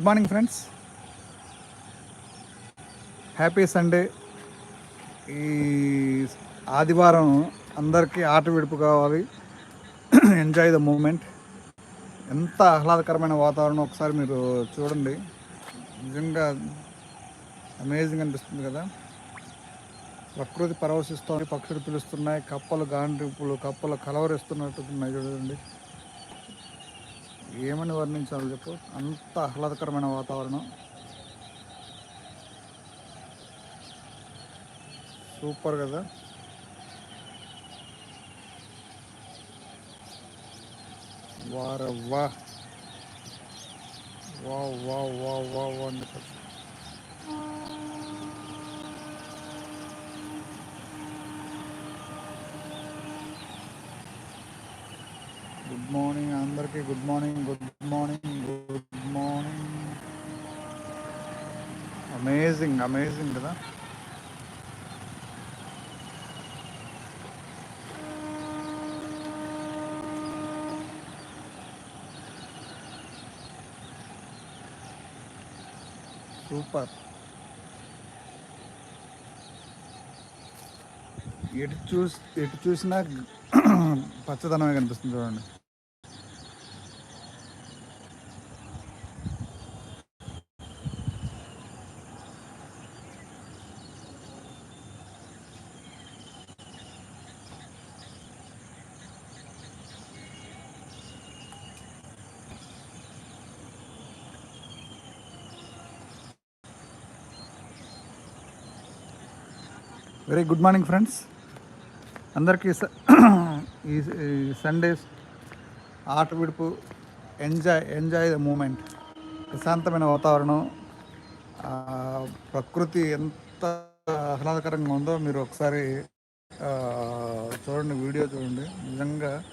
Good morning friends happy Sunday ఈ ఆదివారం అందరికీ ఆట విడుపు కావాలి. ఎంజాయ్ ద మూమెంట్ ఎంత ఆహ్లాదకరమైన వాతావరణం ఒకసారి మీరు చూడండి. నిజంగా అమేజింగ్ అనిపిస్తుంది కదా. ప్రకృతి పరవశిస్తోంది పక్షులు పిలుస్తున్నాయి కప్పలు గాండ్రిపులు కప్పలు కలవరిస్తున్నట్టు ఉన్నాయి చూడండి. ఏమని వర్ణించాలి చెప్పు. అంత ఆహ్లాదకరమైన వాతావరణం. సూపర్ కదా. వారవ్వా వా. వా వా వా వా గుడ్ మార్నింగ్ అందరికీ. Good morning good morning good morning amazing amazing కదా. సూపర్ ఎటు చూసి ఎటు చూసినా పచ్చదనమే కనిపిస్తుంది చూడండి. వెరీ గుడ్ మార్నింగ్ ఫ్రెండ్స్ అందరికీ స- ఈ సండేస్ ఆట విడుపు ఎంజాయ్ ఎంజాయ్ ద మూమెంట్ ప్రశాంతమైన వాతావరణం. ప్రకృతి ఎంత ఆహ్లాదకరంగా ఉందో మీరు ఒకసారి చూడండి వీడియో చూడండి. నిజంగా